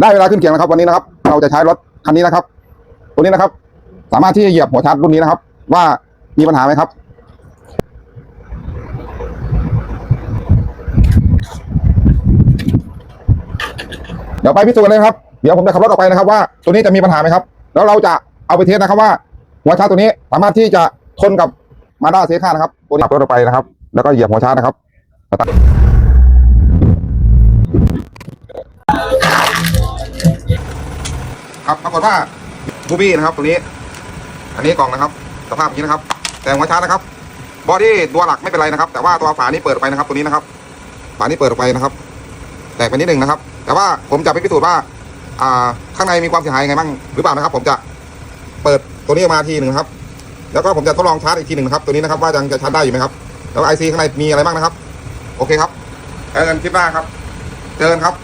ได้เวลาขึ้นเขียงแล้วครับ วันนี้นะครับ เราจะใช้รถคันนี้นะครับ ตัวนี้นะครับ สามารถที่จะเหยียบหัวชาร์จรุ่นนี้นะครับ ว่ามีปัญหาไหมครับเดี๋ยวไปพิสูจน์กันเลยครับ เดี๋ยวผมจะขับรถออกไปนะครับ ว่าตัวนี้จะมีปัญหาไหมครับ แล้วเราจะเอาไปเทสนะครับว่า หัวชาร์จตัวนี้สามารถที่จะทนกับมาด้าเซค่านะครับตัวนี้ขับรถออกไปนะครับ แล้วก็เหยียบหัวชาร์จนะครับ ครับปรากฏว่าบูบี้นะครับตัวนี้ อันนี้กล่องนะครับ สภาพอย่างนี้นะครับ แต่หัวชาร์จนะครับ บอดี้ตัวหลักไม่เป็นไรนะครับ แต่ว่าตัวฝานี้เปิดออกไปนะครับ ตัวนี้นะครับ ฝานี้เปิดออกไปนะครับ แตกไปนิดหนึ่งนะครับ แต่ว่าผมจะไปพิสูจน์ว่า อ่า ข้างในมีความเสียหายยังไงบ้างหรือเปล่านะครับ ผมจะเปิดตัวนี้ออกมาทีหนึ่งครับ แล้วก็ผมจะทดลองชาร์จอีกทีหนึ่งนะครับ ตัวนี้นะครับว่ายังจะชาร์จได้อยู่ไหมครับ แล้วไอซีข้างในมีอะไรบ้างนะครับ โอเคครับเจอกันคลิปหน้าครับ เจอกันครับ